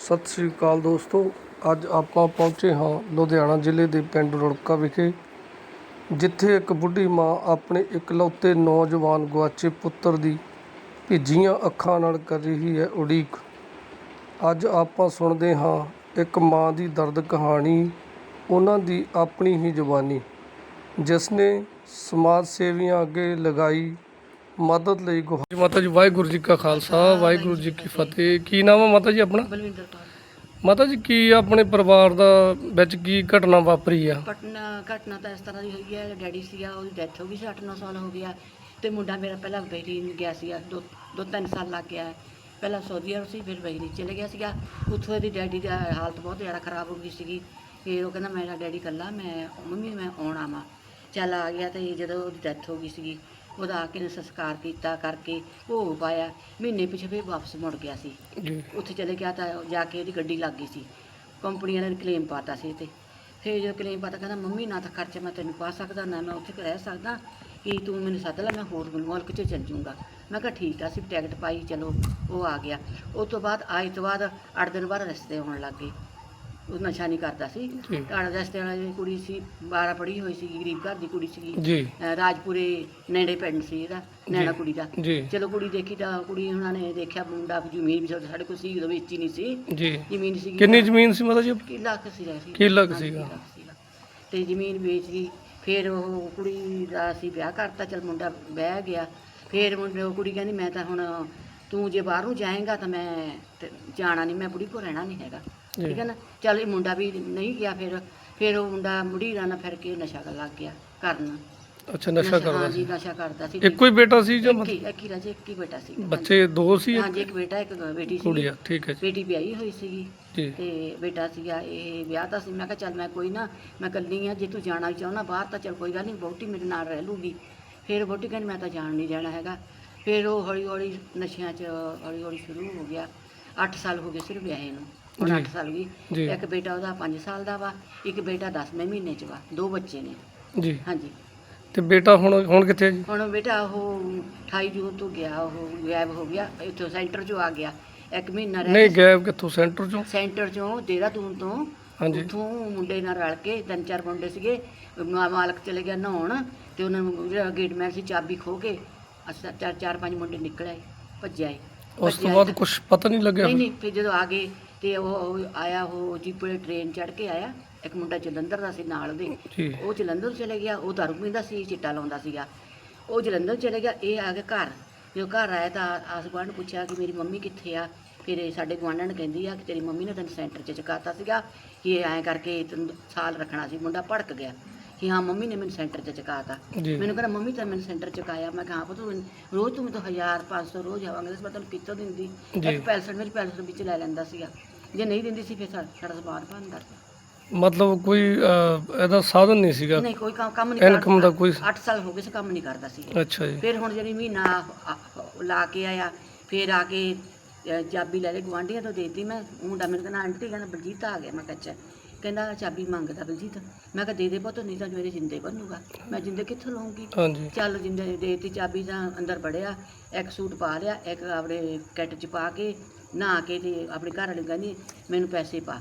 ਸਤਿ ਸ੍ਰੀ ਅਕਾਲ ਦੋਸਤੋ। ਅੱਜ ਆਪਾਂ ਪਹੁੰਚੇ ਹਾਂ ਲੁਧਿਆਣਾ ਜ਼ਿਲ੍ਹੇ ਦੇ ਪਿੰਡ ਰੁੜਕਾ ਵਿਖੇ, ਜਿੱਥੇ ਇੱਕ ਬੁੱਢੀ ਮਾਂ ਆਪਣੇ ਇਕਲੌਤੇ ਨੌਜਵਾਨ ਗੁਆਚੇ ਪੁੱਤਰ ਦੀ ਭਿੱਜੀਆਂ ਅੱਖਾਂ ਨਾਲ ਕਰ ਰਹੀ ਹੈ ਉਡੀਕ। ਅੱਜ ਆਪਾਂ ਸੁਣਦੇ ਹਾਂ ਇੱਕ ਮਾਂ ਦੀ ਦਰਦ ਕਹਾਣੀ, ਉਹਨਾਂ ਦੀ ਆਪਣੀ ਹੀ ਜ਼ੁਬਾਨੀ ਜਿਸ ਨੇ ਸਮਾਜ ਸੇਵੀਆਂ ਅੱਗੇ ਲਗਾਈ ਮਦਦ ਲਈ ਗੁਹਾਰ ਮਾਤਾ ਜੀ ਵਾਹਿਗੁਰੂ ਜੀ ਕਾ ਖਾਲਸਾ ਵਾਹਿਗੁਰੂ ਜੀ ਕੀ ਫਤਿਹ। ਕੀ ਨਾਮ ਹੈ ਮਾਤਾ ਜੀ ਆਪਣਾ? ਬਲਵਿੰਦਰ ਕੌਰ। ਮਾਤਾ ਜੀ ਕੀ ਆਪਣੇ ਪਰਿਵਾਰ ਦਾ ਵਿੱਚ ਕੀ ਘਟਨਾ ਵਾਪਰੀ ਆ? ਪਟਨਾ ਘਟਨਾ ਤਾਂ ਇਸ ਤਰ੍ਹਾਂ ਦੀ ਹੋਈ ਹੈ ਡੈਡੀ ਸੀਗਾ ਉਹਦੀ ਡੈਥ ਹੋ ਗਈ ਸੀ 8-9 ਸਾਲ ਹੋ ਗਿਆ। ਤੇ ਮੁੰਡਾ ਮੇਰਾ ਪਹਿਲਾਂ ਬਹਿਰੀਨ ਗਿਆ ਸੀਗਾ ਦੋ ਦੋ ਤਿੰਨ ਸਾਲ ਲੱਗ ਗਿਆ। ਪਹਿਲਾਂ ਸਾਊਦੀ ਅਰਬ ਸੀ ਫਿਰ ਬਹਿਰੀਨ ਚਲੇ ਗਿਆ ਸੀਗਾ। ਉੱਥੋਂ ਇਹਦੀ ਡੈਡੀ ਦੀ ਹਾਲਤ ਬਹੁਤ ਜ਼ਿਆਦਾ ਖਰਾਬ ਹੋ ਗਈ ਸੀਗੀ। ਫਿਰ ਉਹ ਕਹਿੰਦਾ ਮੇਰਾ ਡੈਡੀ ਕੱਲਾ ਮੈਂ ਮੰਮੀ ਮੈਂ ਆਉਣਾ ਵਾ। ਚੱਲ ਆ ਗਿਆ ਤੇ ਜਦੋਂ ਉਹਦੀ ਡੈਥ ਹੋ ਗਈ ਸੀਗੀ ਉਹਦਾ ਆ ਕੇ ਨੇ ਸੰਸਕਾਰ ਕੀਤਾ ਕਰਕੇ ਉਹ ਪਾਇਆ। ਮਹੀਨੇ ਪਿਛੇ ਫਿਰ ਵਾਪਸ ਮੁੜ ਗਿਆ ਸੀ। ਜੀ। ਉੱਥੇ ਚਲੇ ਗਿਆ ਤਾਂ ਜਾ ਕੇ ਉਹਦੀ ਗੱਡੀ ਲੱਗ ਗਈ ਸੀ। ਕੰਪਨੀ ਵਾਲਿਆਂ ਨੇ ਕਲੇਮ ਪਾਤਾ ਸੀ ਤੇ ਫਿਰ ਜਦੋਂ ਕਲੇਮ ਪਾਤਾ ਕਹਿੰਦਾ ਮੰਮੀ ਨਾ ਤਾਂ ਖਰਚਾ ਮੈਂ ਤੈਨੂੰ ਪਾ ਸਕਦਾ ਨਾ ਮੈਂ ਉੱਥੇ ਰਹਿ ਸਕਦਾ। ਕਿ ਤੂੰ ਮੈਨੂੰ ਸੱਦ ਲੈ ਮੈਂ ਹੋਰ ਮੁਲਕ 'ਚ ਚੱਲ ਜਾਊਂਗਾ। ਮੈਂ ਕਿਹਾ ਠੀਕ ਆ ਅਸੀਂ ਟਿਕਟ ਪਾਈ ਚਲੋ ਉਹ ਆ ਗਿਆ। ਉਸ ਤੋਂ ਬਾਅਦ ਆਏ ਤੋਂ ਬਾਅਦ 8 ਦਿਨ ਬਾਅਦ ਰਸਤੇ ਆਉਣ ਲੱਗ ਗਏ। ਉਹ ਨਸ਼ਾ ਨਹੀਂ ਕਰਦਾ ਸੀ। ਠੀਕ। ਤਾਂ ਰਸਤੇ ਵਾਲੀ ਕੁੜੀ ਸੀ 12 ਪੜ੍ਹੀ ਹੋਈ ਸੀ ਗਰੀਬ ਘਰ ਦੀ ਕੁੜੀ ਸੀ ਜੀ। ਰਾਜਪੁਰੇ ਨੇੜੇ ਪਿੰਡ ਸੀ ਇਹਦਾ ਨੈਣਾ ਜੀ। ਕੁੜੀ ਦਾ। ਜੀ। ਚਲੋ ਕੁੜੀ ਦੇਖੀ ਤਾਂ ਕੁੜੀ ਉਹਨਾਂ ਨੇ ਦੇਖਿਆ ਮੁੰਡਾ ਜ਼ਮੀਨ ਵੀ ਸਾਡੇ ਕੋਲ ਸੀ ਉਦੋਂ ਵੇਚੀ ਨਹੀਂ ਸੀ। ਜੀ। ਜ਼ਮੀਨ ਸੀ ਕਿੰਨੀ ਜ਼ਮੀਨ ਸੀ ਮਾਤਾ ਜੀ ਕਿੱਲਾ ਕੁ ਸੀ ਸੀ ਕਿੱਲਾ ਕੁ ਹਾਂਜੀ, ਸੀਗਾ। ਕਿੱਲਾ ਕੁ ਸੀਗਾ। ਤੇ ਜ਼ਮੀਨ ਵੇਚ ਗਈ। ਫਿਰ ਉਹ ਕੁੜੀ ਦਾ ਅਸੀਂ ਵਿਆਹ ਕਰਤਾ ਚਲ ਮੁੰਡਾ ਬਹਿ ਗਿਆ। ਫਿਰ ਮੁੰਡੇ ਉਹ ਕੁੜੀ ਕਹਿੰਦੀ ਮੈਂ ਤਾਂ ਹੁਣ ਤੂੰ ਜੇ ਬਾਹਰੋਂ ਜਾਏਗਾ ਤਾਂ ਮੈਂ ਤੇ ਜਾਣਾ ਨਹੀਂ ਮੈਂ ਬੁੜੀ ਕੋ ਰਹਿਣਾ ਨਹੀਂ ਹੈਗਾ। ਜੀ। ਠੀਕ ਹੈ ਨਾ? ਚਲ ਇਹ ਮੁੰਡਾ ਵੀ ਨਹੀਂ ਗਿਆ ਫਿਰ ਫਿਰ ਉਹ ਮੁੰਡਾ ਮੁੜੀ ਰਾਣਾ ਫਿਰ ਕੇ ਨਸ਼ਾ ਕਰਨ ਲੱਗ ਗਿਆ ਕਰਨ। ਅੱਛਾ ਨਸ਼ਾ ਕਰਦਾ ਹਾਂਜੀ ਸੀ। ਨਸ਼ਾ ਕਰਦਾ ਸੀ। ਇੱਕੋ ਹੀ ਬੇਟਾ ਸੀ ਜਾਂ ਮਤਲਬ ਹੀ ਇੱਕ ਹੀ ਰਾਜੇ ਇੱਕ ਹੀ ਬੇਟਾ ਸੀ। ਬੱਚੇ ਦੋ ਸੀ ਹਾਂਜੀ ਇੱਕ ਬੇਟਾ ਇੱਕ ਬੇਟੀ ਸੀ। ਕੁੜੀਆਂ ਠੀਕ ਹੈ ਜੀ। ਬੇਟੀ ਵਿਆਹੀ ਹੋਈ ਸੀਗੀ। ਜੀ। ਤੇ ਬੇਟਾ ਸੀਗਾ ਇਹ ਵਿਆਹ ਤਾਂ ਸੀ। ਮੈਂ ਕਿਹਾ ਚੱਲ ਮੈਂ ਕੋਈ ਨਾ ਮੈਂ ਇਕੱਲੀ ਆ ਜੇ ਤੂੰ ਜਾਣਾ ਵੀ ਚਾਹੁੰਦਾ ਬਾਹਰ ਤਾਂ ਚੱਲ ਕੋਈ ਗੱਲ ਨਹੀਂ ਬਹੁਤੀ ਮੇਰੇ ਨਾਲ ਰਹਿ ਲੂਗੀ। ਫਿਰ ਵਹੁਟੀ ਕਹਿੰਦੀ ਮੈਂ ਤਾਂ ਜਾਣ ਨਹੀਂ ਜਾਣਾ ਹੈਗਾ। ਫਿਰ ਉਹ ਹੌਲੀ ਹੌਲੀ ਨਸ਼ਿਆਂ 'ਚ ਹੌਲੀ ਹੌਲੀ ਸ਼ੁਰੂ ਹੋ ਗਿਆ। 8 ਸਾਲ ਹੋ ਗਏ ਸਿਰਫ ਵਿਆਹੇ ਨੂੰ। ਹੁਣ ਜੀ। 8 ਸਾਲ ਜੀ। ਗਈ ਇੱਕ ਬੇਟਾ ਉਹਦਾ 5 ਸਾਲ ਦਾ ਵਾ ਇੱਕ ਬੇਟਾ 10ਵੇਂ ਮਹੀਨੇ 'ਚ ਵਾ ਦੋ ਬੱਚੇ ਨੇ। ਜੀ। ਹਾਂਜੀ। ਤੇ ਬੇਟਾ ਹੁਣ ਹੁਣ ਕਿੱਥੇ ਹੈ ਜੀ? ਹੁਣ ਬੇਟਾ ਉਹ 28 ਜੂਨ ਤੋਂ ਗਿਆ ਉਹ ਗਾਇਬ ਹੋ ਗਿਆ ਇੱਥੋਂ ਸੈਂਟਰ 'ਚੋਂ ਆ ਗਿਆ। ਇੱਕ ਮਹੀਨਾ ਰਹਿ ਨਹੀਂ ਗਾਇਬ ਕਿੱਥੋਂ? ਸੈਂਟਰ ਚੋਂ? ਸੈਂਟਰ 'ਚੋਂ ਦੇਹਰਾਦੂਨ ਤੋਂ। ਹਾਂਜੀ। ਉੱਥੋਂ ਮੁੰਡੇ ਨਾਲ ਰਲ ਕੇ ਤਿੰਨ ਚਾਰ ਮੁੰਡੇ ਸੀਗੇ ਮਾ- ਮਾਲਕ ਚਲੇ ਗਿਆ ਨਹਾਉਣ ਤੇ ਉਹਨਾਂ ਨੂੰ ਜਿਹੜਾ ਗੇਟਮੈਨ ਸੀ ਚਾਬੀ ਖੋ ਕੇ ਅਸਾਂ ਚਾਰ ਚਾਰ ਪੰਜ ਮੁੰਡੇ ਨਿਕਲ ਆਏ ਭੱਜ ਆਏ। ਉਸ ਤੋਂ ਬਾਅਦ। ਕੁਝ ਪਤਾ ਨਹੀਂ ਲੱਗਿਆ ਨਹੀਂ ਨਹੀਂ ਫਿਰ ਜਦੋਂ ਆ ਗਏ ਤੇ ਉਹ ਆਇਆ ਉਹ ਜੀਪੇ ਟ੍ਰੇਨ ਚੜ੍ਹ ਕੇ ਆਇਆ। ਇੱਕ ਮੁੰਡਾ ਜਲੰਧਰ ਦਾ ਸੀ ਨਾਲ ਦੇ। ਉਹ ਜਲੰਧਰ ਚਲੇ ਗਿਆ। ਉਹ ਦਾਰੂ ਪੀਂਦਾ ਸੀ ਚਿੱਟਾ ਲਾਉਂਦਾ ਸੀਗਾ। ਉਹ ਜਲੰਧਰ ਚਲੇ ਗਿਆ। ਇਹ ਆ ਗਿਆ ਘਰ। ਜਦੋਂ ਘਰ ਆਇਆ ਤਾਂ ਆਸ ਗੁਆਂਢ ਨੂੰ ਪੁੱਛਿਆ ਕਿ ਮੇਰੀ ਮੰਮੀ ਕਿੱਥੇ ਆ? ਫਿਰ ਇਹ ਸਾਡੇ ਗੁਆਂਢਣ ਕਹਿੰਦੀ ਆ ਕਿ ਤੇਰੀ ਮੰਮੀ ਨੇ ਤੈਨੂੰ ਸੈਂਟਰ 'ਚ ਚਕਾਤਾ ਸੀਗਾ ਕਿ ਇਹ ਐਂ ਕਰਕੇ ਤੈਨੂੰ ਸਾਲ ਰੱਖਣਾ ਸੀ। ਮੁੰਡਾ ਭੜਕ ਗਿਆ। ਕਿ ਹਾਂ ਮੰਮੀ ਨੇ ਮੈਨੂੰ ਸੈਂਟਰ 'ਚ ਚਕਾਤਾ। ਜੀ। ਮੈਨੂੰ ਕਹਿੰਦਾ ਮੰਮੀ ਤਾਂ ਮੈਨੂੰ ਸੈਂਟਰ 'ਚ ਚਕਾਇਆ। ਮੈਂ ਕਿਹਾ ਹਾਂ ਪੁੱਤ ਮੈਨੂੰ- ਰੋਜ਼ ਤੂੰ ਮੈਨੂੰ 1000 500 ਰੋਜ਼ ਆਵਾਂਗੇ ਮੈਂ ਤੈਨੂੰ ਕਿੱਥੋਂ ਦਿੰਦੀ। ਇੱਕ ਪੈਲਸਨ ਮੇਰੀ ਪੈਲਸਨ ਵਿੱਚ ਲੈ ਲੈਂਦਾ ਸੀਗਾ। ਜੇ ਨਹੀਂ ਦਿੰਦੀ ਸੀ ਫਿਰ ਸਾਡਾ ਸਮਾਨ ਭੰਦਾ ਸੀ ਮਤਲਬ ਕੋਈ ਇਹਦਾ ਸਾਧਨ ਨਹੀਂ ਸੀਗਾ? ਨਹੀਂ ਕੋਈ ਕੰਮ ਨਹੀਂ ਇਨਕਮ ਦਾ ਕੋਈ 8 ਸਾਲ ਹੋ ਗਏ ਸੀ ਕੰਮ ਨਹੀਂ ਕਰਦਾ ਸੀ। ਅੱਛਾ ਜੀ। ਫਿਰ ਹੁਣ ਜਿਹੜੀ ਮਹੀਨਾ ਲਾ ਕੇ ਆਇਆ ਫਿਰ ਆ ਕੇ ਚਾਬੀ ਲੈ ਲੈ ਗਵਾਂਢੀਆਂ ਤੋਂ ਦੇਤੀ ਮੈਂ। ਮੁੰਡਾ ਮੈਨੂੰ ਕਹਿੰਦਾ ਆਂਟੀ ਕਹਿੰਦਾ ਬਲਜੀਤ ਆ ਗਿਆ। ਮੈਂ ਅੱਛਾ। ਕਹਿੰਦਾ ਚਾਬੀ ਮੰਗਦਾ ਬਲਜੀਤ। ਮੈਂ ਕਿਹਾ ਦੇ ਦੇ ਪੁੱਤ ਨਹੀਂ ਤਾਂ ਮੇਰੇ ਜਿੰਦੇ ਬਣੂਗਾ ਮੈਂ ਜਿੰਦੇ ਕਿੱਥੋਂ ਲਵਾਂਗੀ ਹਾਂਜੀ। ਚੱਲ ਜਿੰਦੇ ਦੇਤੀ ਚਾਬੀ ਤਾਂ ਅੰਦਰ ਵੜਿਆ ਇੱਕ ਸੂਟ ਪਾ ਲਿਆ ਇੱਕ ਆਪਣੇ ਕਿੱਟ 'ਚ ਪਾ ਕੇ ਨਹਾ ਕੇ ਤੇ ਆਪਣੇ ਘਰ ਵਾਲੇ ਕਹਿੰਦੀ ਮੈਨੂੰ ਪੈਸੇ ਪਾ।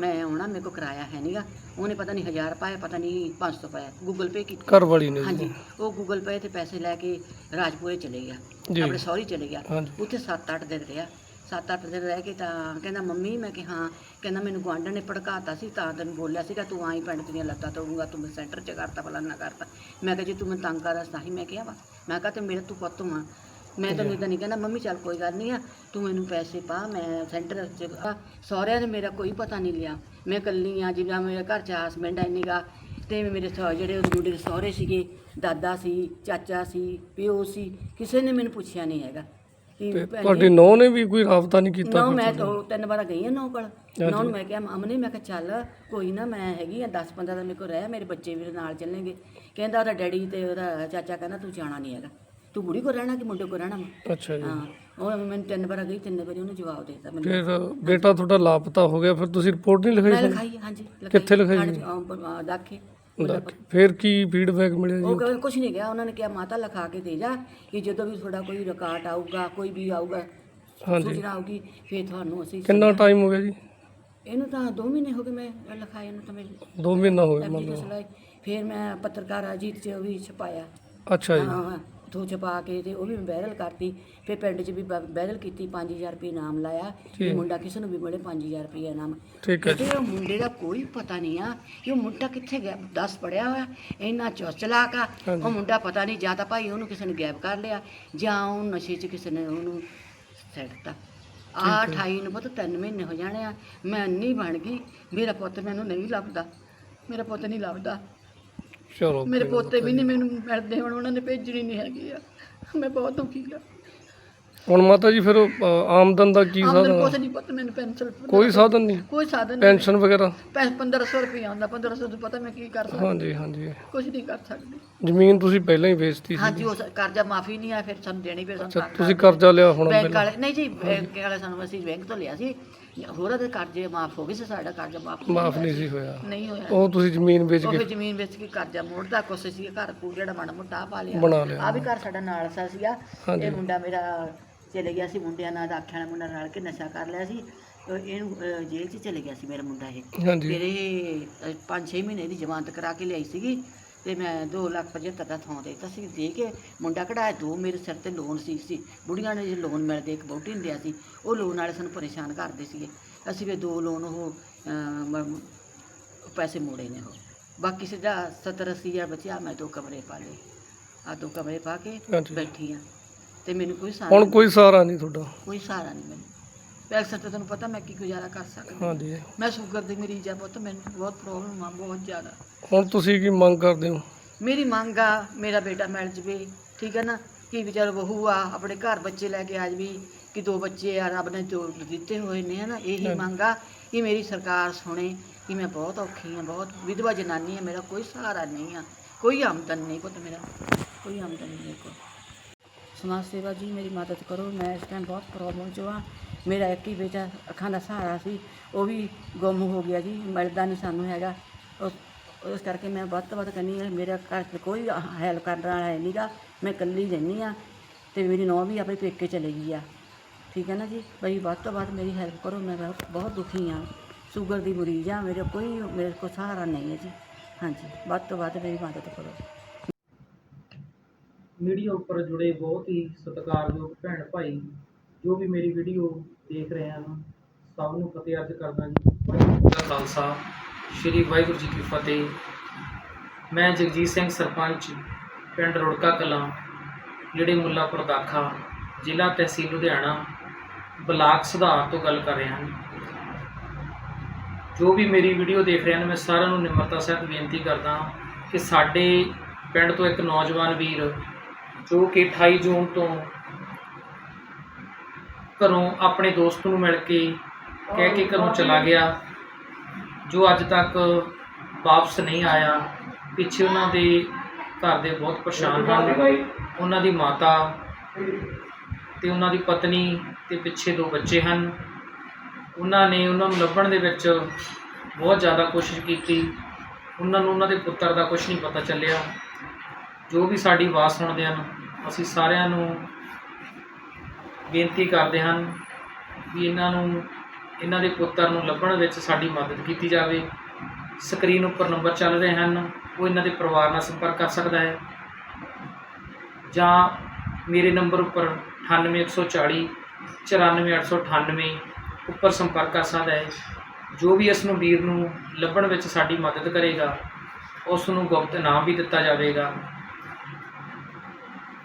ਮੈਂ ਆਉਣਾ ਮੇਰੇ ਕੋ ਕਿਰਾਇਆ ਹੈ ਨਹੀਂਗਾ ਉਹਨੇ ਪਤਾ ਨਹੀਂ 1000 ਪਾਇਆ ਪਤਾ ਨਹੀਂ 500 ਪਾਇਆ। ਗੂਗਲ ਪੇ ਕੀਤਾ। ਘਰ ਵਾਲੀ ਨੇ ਹਾਂਜੀ। ਉਹ ਗੂਗਲ ਪੇ ਤੇ ਪੈਸੇ ਲੈ ਕੇ ਰਾਜਪੁਰੇ ਚਲੇ ਗਿਆ। ਆਪਣੇ ਸਹੁਰੀ ਚਲੇ ਗਿਆ। ਉੱਥੇ 7-8 ਦਿਨ ਰਿਹਾ। 7-8 ਦਿਨ ਰਹਿ ਕੇ ਤਾਂ ਕਹਿੰਦਾ ਮੰਮੀ ਮੈਂ ਕਿ ਹਾਂ। ਕਹਿੰਦਾ ਮੈਨੂੰ ਗੁਆਂਢਣ ਨੇ ਭੜਕਾਤਾ ਸੀ ਤਾਂ ਤੈਨੂੰ ਬੋਲਿਆ ਸੀਗਾ ਤੂੰ ਆਈ ਪਿੰਡ ਦੀਆਂ ਲੱਤਾਂ ਤੋੜੂਗਾ ਤੂੰ ਮੈਂ ਸੈਂਟਰ 'ਚ ਕਰਤਾ ਫਲਾਨਾ ਕਰਤਾ। ਮੈਂ ਕਿਹਾ ਜੇ ਤੂੰ ਮੈਨੂੰ ਤੰਗ ਕਰਦਾ ਤਾਂ ਹੀ ਮੈਂ ਕਿਹਾ ਵਾ। ਮੈਂ ਕਿਹਾ ਤੇ ਮੇਰੇ ਤੂੰ ਪੁੱਤ ਆ ਮੈਂ ਤੈਨੂੰ ਇਦਾਂ ਨਹੀਂ ਕਹਿੰਦਾ ਮੰਮੀ ਚੱਲ ਕੋਈ ਗੱਲ ਨਹੀਂ ਆ ਤੂੰ ਮੈਨੂੰ ਪੈਸੇ ਪਾ ਮੈਂ ਸੈਂਟਰ 'ਚ ਆ। ਸਹੁਰਿਆਂ ਨੇ ਮੇਰਾ ਕੋਈ ਪਤਾ ਨਹੀਂ ਲਿਆ। ਮੈਂ ਇਕੱਲੀ ਆ ਜਿਵੇਂ ਮੇਰੇ ਘਰ 'ਚ ਹਸਬੈਂਡ ਐ ਨੀਗਾ ਤੇ ਮੇਰੇ ਜਿਹੜੇ ਦੇ ਸਹੁਰੇ ਸੀਗੇ ਦਾਦਾ ਸੀ ਚਾਚਾ ਸੀ ਪਿਓ ਸੀ ਕਿਸੇ ਨੇ ਮੈਨੂੰ ਪੁੱਛਿਆ ਨਹੀਂ ਹੈਗਾ। ਕਿ ਤੇ ਭੈਣ ਜੀ, ਤੁਹਾਡੀ ਨੌ ਨੇ ਵੀ ਕੋਈ ਰਾਬਤਾ ਨਹੀਂ ਕੀਤਾ ਨੌ ਮੈਂ ਤਾਂ ਤਿੰਨ ਵਾਰ ਗਈ ਆ ਨੌ ਕੋਲ। ਨੌ ਨੂੰ ਮੈਂ ਕਿਹਾ ਅਮਨੇ ਮੈਂ ਕਿਹਾ ਚੱਲ ਕੋਈ ਨਾ ਮੈਂ ਹੈਗੀ ਆ 10 15 ਦਿਨ ਮੇਰੇ ਕੋਲ ਰਹਿ ਮੇਰੇ ਬੱਚੇ ਵੀ ਨਾਲ ਚੱਲਣਗੇ। ਕਹਿੰਦਾ ਉਹਦਾ ਡੈਡੀ ਤੇ ਉਹਦਾ ਚਾਚਾ ਕਹਿੰਦਾ ਤੂੰ ਜਾਣਾ ਨਹੀਂ ਹੈਗਾ। ਤੂੰ ਬੁੜੀ ਕੋ ਰਹਿਣਾ ਕਿ ਮੁੰਡੇ ਕੋ ਰਹਿਣਾ ਵਾ? ਅੱਛਾ ਜੀ। ਹਾਂ ਉਹ ਮੈਨੂੰ ਤਿੰਨ ਵਾਰ ਗਈ ਤਿੰਨ ਵਾਰੀ ਉਹਨੇ ਜਵਾਬ ਦੇ ਦਿੱਤਾ ਮੈਨੂੰ। ਫਿਰ ਬੇਟਾ ਤੁਹਾਡਾ ਲਾਪਤਾ ਹੋ ਗਿਆ ਫਿਰ ਤੁਸੀਂ ਰਿਪੋਰਟ ਨਹੀਂ ਮੈਂ ਲਿਖਾਈ ਲਿਖਾਈ ਹਾਂਜੀ ਕਿੱਥੇ ਲਿਖਾਈ ਜੀ? ਚ, ਫਿਰ ਕੀ ਫੀਡਬੈਕ ਮਿਲਿਆ ਜੀ ਉਹ ਕਹਿੰਦੇ ਕੁਝ ਨਹੀਂ ਗਿਆ ਉਹਨਾਂ ਨੇ ਕਿਹਾ ਮਾਤਾ ਲਿਖਾ ਕੇ ਦੇ ਜਾ ਕਿ ਜਦੋਂ ਵੀ ਤੁਹਾਡਾ ਕੋਈ ਰਿਕਾਰਡ ਆਊਗਾ ਕੋਈ ਵੀ ਆਊਗਾ ਹਾਂਜੀ। ਸੂਚਨਾ ਆਊਗੀ ਫਿਰ ਤੁਹਾਨੂੰ ਅਸੀਂ ਕਿੰਨਾ ਟਾਈਮ ਹੋ ਗਿਆ ਜੀ? ਇਹਨੂੰ ਤਾਂ 2 ਮਹੀਨੇ ਹੋ ਗਏ ਮੈਂ ਲਿਖਾਇਆ ਨੂੰ ਤਾਂ ਮੈਂ 2 ਮਹੀਨਾ ਹੋ ਗਿਆ ਐਪਲੀਕੇਸ਼ਨ ਮਤਲਬ। ਲਾਈ। ਫਿਰ ਮੈਂ ਪੱਤਰਕਾਰ ਅਜੀਤ 'ਚ ਵੀ ਛਪਾਇਆ। ਅੱਛਾ ਜੀ। ਹਾਂ। ਤੋਂ ਛਪਾ ਕੇ ਤੇ ਉਹ ਵੀ ਮੈਂ ਵਾਇਰਲ ਕਰਤੀ। ਫਿਰ ਪਿੰਡ 'ਚ ਵੀ ਵਾ- ਵਾਇਰਲ ਕੀਤੀ 5000 ਰੁਪਏ ਇਨਾਮ ਲਾਇਆ। ਵੀ ਮੁੰਡਾ ਕਿਸੇ ਨੂੰ ਵੀ ਮਿਲੇ 5000 ਰੁਪਏ ਇਨਾਮ। ਠੀਕ ਹੈ ਜੀ। ਤੇ ਉਹ ਮੁੰਡੇ ਦਾ ਕੋਈ ਪਤਾ ਨਹੀਂ ਆ ਕਿ ਉਹ ਮੁੰਡਾ ਕਿੱਥੇ ਗਿਆ 10 ਪੜਿਆ ਹੋਇਆ। ਇੰਨਾ ਚੁਸਤ ਚਲਾਕ ਆ। ਹਾਂਜੀ। ਉਹ ਮੁੰਡਾ ਪਤਾ ਨਹੀਂ ਜਾਂ ਤਾਂ ਭਾਈ ਉਹਨੂੰ ਕਿਸੇ ਨੇ ਗਾਇਬ ਕਰ ਲਿਆ ਜਾਂ ਉਹ ਨਸ਼ੇ 'ਚ ਕਿਸੇ ਨੇ ਉਹਨੂੰ ਸੱਟਤਾ ਆ 28 ਨੂੰ ਪੁੱਤ 3 ਮਹੀਨੇ ਹੋ ਜਾਣੇ ਆ। ਮੈਂ ਨਹੀਂ ਬਣ ਗਈ ਮੇਰਾ ਪੁੱਤ ਮੈਨੂੰ ਨਹੀਂ ਲੱਭਦਾ। ਮੇਰਾ ਪੁੱਤ ਨਹੀਂ ਲੱਭਦਾ। ਚਲੋ ਮੇਰੇ ਕੋਈ ਪੋਤੇ ਵੀ ਨਹੀਂ ਮੈਨੂੰ ਮਿਲਦੇ ਹੁਣ ਉਹਨਾਂ ਨੇ ਭੇਜਣੀ ਨਹੀਂ ਹੈਗੀ ਆ। ਮੈਂ ਬਹੁਤ ਦੁਖੀ ਆ। ਹੁਣ ਮਾਤਾ ਜੀ ਫਿਰ ਉਹ, ਅ, ਆਮਦਨ ਦਾ ਕੀ ਆਮਦਨ ਸਾਧਨ ਕੁਛ? ਨਹੀਂ ਪੁੱਤ ਮੈਨੂੰ ਪੈਨਸ਼ਨ ਕੋਈ ਸਾਧਨ ਨਹੀਂ ਕੋਈ ਸਾਧਨ ਨਹੀਂ ਪੈਨਸ਼ਨ ਵਗੈਰਾ? 1500 ਰੁਪਏ ਆਉਂਦਾ 1500 ਤੋਂ ਪਤਾ ਮੈਂ ਕੀ ਕਰ ਸਕਦੀ। ਹਾਂਜੀ ਹਾਂਜੀ। ਕੁਝ ਨਹੀਂ ਕਰ ਸਕਦੀ। ਜ਼ਮੀਨ ਤੁਸੀਂ ਪਹਿਲਾਂ ਹੀ ਵੇਚਤੀ ਸੀ। ਹਾਂਜੀ ਉਸ ਕਰਜ਼ਾ ਮਾਫੀ ਨਹੀਂ ਆ ਫਿਰ ਸਾਨੂੰ ਦੇਣੀ ਪਈ ਸਾਨੂੰ ਅੱਛਾ ਤੰਗ ਤੁਸੀਂ। ਕਰਜ਼ਾ ਲਿਆ ਹੁਣ ਬੈਂਕ ਵਾਲੇ ਨਹੀਂ ਜੀ ਬੈਂਕ ਵਾਲੇ ਸਾਨੂੰ ਅਸੀਂ ਬੈਂਕ ਤੋਂ ਲਿਆ ਸੀ। ਹੋਰਾਂ ਦੇ ਕਰਜ਼ੇ ਮਾਫ ਹੋ ਗਏ ਸੀ ਸਾਡਾ ਕਰਜ਼ਾ ਮਾਫ ਮਾਫ ਨਹੀਂ ਸੀ ਹੋਇਆ। ਨਹੀਂ ਹੋਇਆ। ਉਹ ਤੁਸੀਂ ਜ਼ਮੀਨ ਵੇਚ ਉਹ ਕੇ ਜ਼ਮੀਨ ਵੇਚ ਕੇ ਕਰਜ਼ਾ ਮੋੜਦਾ ਕੁਛ ਸੀ ਘਰ ਕੂ ਜਿਹੜਾ ਮਾੜਾ ਮੋਟਾ ਆਹ ਪਾ ਲਿਆ। ਬਣਾ ਲਿਆ। ਆ ਵੀ ਘਰ ਸਾਡਾ ਨਾਲ ਸਾ ਸੀਗਾ। ਹਾਂਜੀ। ਇਹ ਮੁੰਡਾ ਮੇਰਾ ਚਲੇ ਗਿਆ ਸੀ ਮੁੰਡਿਆਂ ਨਾਲ ਆਖਿਆ ਵਾਲਾ ਮੁੰਡਾ ਰਲ ਕੇ ਨਸ਼ਾ ਕਰ ਲਿਆ ਸੀ। ਉਹ ਇਹਨੂੰ ਅਹ, ਜੇਲ੍ਹ 'ਚ ਚਲੇ ਗਿਆ ਸੀ ਮੇਰਾ ਮੁੰਡਾ ਇਹ। ਹਾਂਜੀ। ਇਹ 5-6 ਮਹੀਨੇ ਦੀ ਜ਼ਮਾਨਤ ਕਰਾ ਕੇ ਲਿਆਈ ਸੀਗੀ। ਤੇ ਮੈਂ 2 ਲੱਖ 75 ਦਾ ਥਾਂ ਦੇ ਦਿੱਤਾ ਸੀ। ਦੇ ਕੇ ਮੁੰਡਾ ਕਢਾਇਆ ਦੋ ਮੇਰੇ ਸਿਰ ਤੇ ਲੋਨ ਸੀ ਸੀ। ਬੁੜੀਆਂ ਨੇ ਜੇ ਲੋਨ ਮਿਲਦੇ ਇੱਕ ਬੋਟੀ ਹੁੰਦਿਆ ਸੀ। ਉਹ ਲੋਨ ਵਾਲੇ ਸਾਨੂੰ ਪਰੇਸ਼ਾਨ ਕਰਦੇ ਸੀਗੇ। ਅਸੀਂ ਫਿਰ ਦੋ ਲੋਨ ਉਹ ਪੈਸੇ ਮੋੜੇ ਨੇ ਉਹ। ਬਾਕੀ ਸਿੱਧਾ 70 ਅੱਸੀ ਹਜ਼ਾਰ ਬਚਿਆ ਮੈਂ ਦੋ ਕਮਰੇ ਪਾ ਲਏ। ਆ ਦੋ ਕਮਰੇ ਪਾ ਕੇ। ਬੈਠੀ ਆ। ਤੇ ਮੈਨੂੰ ਕੋਈ ਸਹਾਰਾ ਹੁਣ ਕੋਈ ਸਹਾਰਾ ਨਹੀਂ ਤੁਹਾਡਾ। ਕੋਈ ਸਹਾਰਾ ਨਹੀਂ ਮੈਨੂੰ। ਪੈਸੇ ਤੇ ਤੁਹਾਨੂੰ ਪਤਾ ਮੈਂ ਕੀ ਗੁਜ਼ਾਰਾ ਕਰ ਸਕਦੀ ਹਾਂਜੀ। ਮੈਂ ਸ਼ੂਗਰ ਦੀ ਮਰੀਜ਼ ਆ ਪੁੱਤ ਮੈਨੂੰ ਬਹੁਤ ਪ੍ਰੋਬਲਮ ਆ ਬਹੁਤ ਜ਼ਿਆਦਾ। ਹੁਣ ਤੁਸੀਂ ਕੀ ਮੰਗ ਕਰਦੇ ਹੋ? ਮੇਰੀ ਮੰਗ ਆ ਮੇਰਾ ਬੇਟਾ ਮਿਲ ਜਵੇ ਠੀਕ ਹੈ ਨਾ? ਕਿ ਵਿਚਾਰ ਬਹੂ ਆ ਆਪਣੇ ਘਰ ਬੱਚੇ ਲੈ ਕੇ ਆ ਜਵੀ ਕਿ ਦੋ ਬੱਚੇ ਆ ਰੱਬ ਨੇ ਜੋ ਦਿੱਤੇ ਹੋਏ ਨੇ ਨਾ ਇਹੀ। ਮੰਗ ਆ ਕਿ ਮੇਰੀ ਸਰਕਾਰ ਸੁਣੇ ਕਿ ਮੈਂ ਬਹੁਤ ਔਖੀ ਆ ਬਹੁਤ ਵਿਧਵਾ ਜਨਾਨੀ ਆ ਮੇਰਾ ਕੋਈ ਸਹਾਰਾ ਨਹੀਂ ਆ ਕੋਈ ਆਮਦਨ ਨਹੀਂ ਪੁੱਤ ਮੇਰਾ ਕੋਈ ਆਮਦਨ ਨਹੀਂ ਕੋਲ ਸਮਾਜ ਸੇਵਾ ਜੀ, ਮੇਰੀ ਮਦਦ ਕਰੋ। ਮੈਂ ਇਸ ਟਾਈਮ ਬਹੁਤ ਪ੍ਰੋਬਲਮ 'ਚ ਹਾਂ ਮੇਰਾ ਇੱਕ ਹੀ ਬੇਟਾ, ਅੱਖਾਂ ਦਾ ਸਹਾਰਾ ਸੀ, ਉਹ ਵੀ ਗੁੰਮ ਹੋ ਗਿਆ ਜੀ, ਮਿਲਦਾ ਨਹੀਂ ਸਾਨੂੰ ਹੈਗਾ। ਉਹ, ਉਸ ਕਰਕੇ ਮੈਂ ਵੱਧ ਤੋਂ ਵੱਧ ਕਹਿੰਦੀ ਹਾਂ, ਮੇਰਾ ਘਰ 'ਚ ਕੋਈ ਹੈਲਪ ਕਰਨ ਵਾਲਾ ਹੈ ਨਹੀਂਗਾ ਮੈਂ ਇਕੱਲੀ ਰਹਿੰਦੀ ਆ ਤੇ ਮੇਰੀ ਨੌਂ ਵੀ ਆਪਣੇ ਪੇਕੇ ਚਲੇ ਗਈ ਆ। ਠੀਕ ਹੈ ਨਾ ਜੀ? ਬਈ ਵੱਧ ਤੋਂ ਵੱਧ ਮੇਰੀ ਹੈਲਪ ਕਰੋ, ਮੈਂ ਬਹੁਤ ਬਹੁਤ ਦੁਖੀ ਆ ਸ਼ੂਗਰ ਦੀ ਮਰੀਜ਼ ਆ ਮੇਰੇ ਕੋਈ, ਮੇਰੇ ਕੋਲ ਸਹਾਰਾ ਨਹੀਂ ਹੈ ਜੀ। ਹਾਂਜੀ, ਵੱਧ ਤੋਂ ਵੱਧ ਮੇਰੀ ਮਦਦ ਕਰੋ। ਮੀਡੀਆ ਉੱਪਰ ਜੁੜੇ ਬਹੁਤ ਹੀ ਸਤਿਕਾਰਯੋਗ ਭੈਣ ਭਾਈ ਜੋ ਵੀ ਮੇਰੀ ਵੀਡੀਓ ਦੇਖ ਰਹੇ ਹਨ, ਸਭ ਨੂੰ ਫਤਿਹ ਅਰਜ਼ ਕਰਦਾ ਜੀ। ਵਾਹਿਗੁਰੂ ਜੀ ਕਾ ਖਾਲਸਾ, ਸ੍ਰੀ ਵਾਹਿਗੁਰੂ ਜੀ ਕੀ ਫਤਿਹ। ਮੈਂ ਜਗਜੀਤ ਸਿੰਘ ਸਰਪੰਚ, ਪਿੰਡ ਰੁੜਕਾ ਕਲਾਂ ਜਿਹੜੇ ਮੁੱਲਾਪੁਰ ਦਾਖਾ, ਜ਼ਿਲ੍ਹਾ ਤਹਿਸੀਲ ਲੁਧਿਆਣਾ, ਬਲਾਕ ਸੁਧਾਰ ਤੋਂ ਗੱਲ ਕਰ ਰਿਹਾ ਹਾਂ। ਜੋ ਵੀ ਮੇਰੀ ਵੀਡੀਓ ਦੇਖ ਰਹੇ ਹਨ, ਮੈਂ ਸਾਰਿਆਂ ਨੂੰ ਨਿਮਰਤਾ ਸਹਿਤ ਬੇਨਤੀ ਕਰਦਾ ਕਿ ਸਾਡੇ ਪਿੰਡ ਤੋਂ ਇੱਕ ਨੌਜਵਾਨ ਵੀਰ ਜੋ ਕਿ 28 ਜੂਨ ਤੋਂ ਘਰੋਂ ਆਪਣੇ ਦੋਸਤ ਨੂੰ ਮਿਲ ਕੇ ਕਹਿ ਕੇ ਘਰੋਂ ਚਲਾ ਗਿਆ, ਜੋ ਅੱਜ ਤੱਕ ਵਾਪਸ ਨਹੀਂ ਆਇਆ। ਪਿੱਛੇ ਉਹਨਾਂ ਦੇ ਘਰ ਦੇ ਬਹੁਤ ਪਰੇਸ਼ਾਨ ਹਨ ਉਹਨਾਂ ਦੀ ਮਾਤਾ ਤੇ ਉਹਨਾਂ ਦੀ ਪਤਨੀ ਤੇ ਪਿੱਛੇ ਦੋ ਬੱਚੇ ਹਨ। ਉਹਨਾਂ ਨੇ ਉਹਨਾਂ ਨੂੰ ਲੱਭਣ ਦੇ ਵਿੱਚ ਬਹੁਤ ਜ਼ਿਆਦਾ ਕੋਸ਼ਿਸ਼ ਕੀਤੀ। ਉਹਨਾਂ ਨੂੰ ਉਹਨਾਂ ਦੇ ਪੁੱਤਰ ਦਾ ਕੁਝ ਨਹੀਂ ਪਤਾ ਚੱਲਿਆ। ਜੋ ਵੀ ਸਾਡੀ ਆਵਾਜ਼ ਸੁਣਦੇ ਹਨ ਅਸੀਂ ਸਾਰਿਆਂ ਨੂੰ ਬੇਨਤੀ ਕਰਦੇ ਹਨ ਵੀ ਇਹਨਾਂ ਨੂੰ, ਇਹਨਾਂ ਦੇ ਪੁੱਤਰ ਨੂੰ ਲੱਭਣ ਵਿੱਚ ਸਾਡੀ ਮਦਦ ਕੀਤੀ ਜਾਵੇ। ਸਕਰੀਨ ਉੱਪਰ ਨੰਬਰ ਚੱਲ ਰਹੇ ਹਨ, ਉਹ ਇਹਨਾਂ ਦੇ ਪਰਿਵਾਰ ਨਾਲ ਸੰਪਰਕ ਕਰ ਸਕਦਾ ਹੈ। ਜਾਂ ਮੇਰੇ ਨੰਬਰ ਉੱਪਰ 98140 94898 ਉੱਪਰ ਸੰਪਰਕ ਕਰ ਸਕਦਾ ਹੈ। ਜੋ ਵੀ ਇਸ ਨੂੰ ਵੀਰ ਨੂੰ ਲੱਭਣ ਵਿੱਚ ਸਾਡੀ ਮਦਦ ਕਰੇਗਾ, ਉਸ ਨੂੰ ਗੁਪਤ ਇਨਾਮ ਵੀ ਦਿੱਤਾ ਜਾਵੇਗਾ।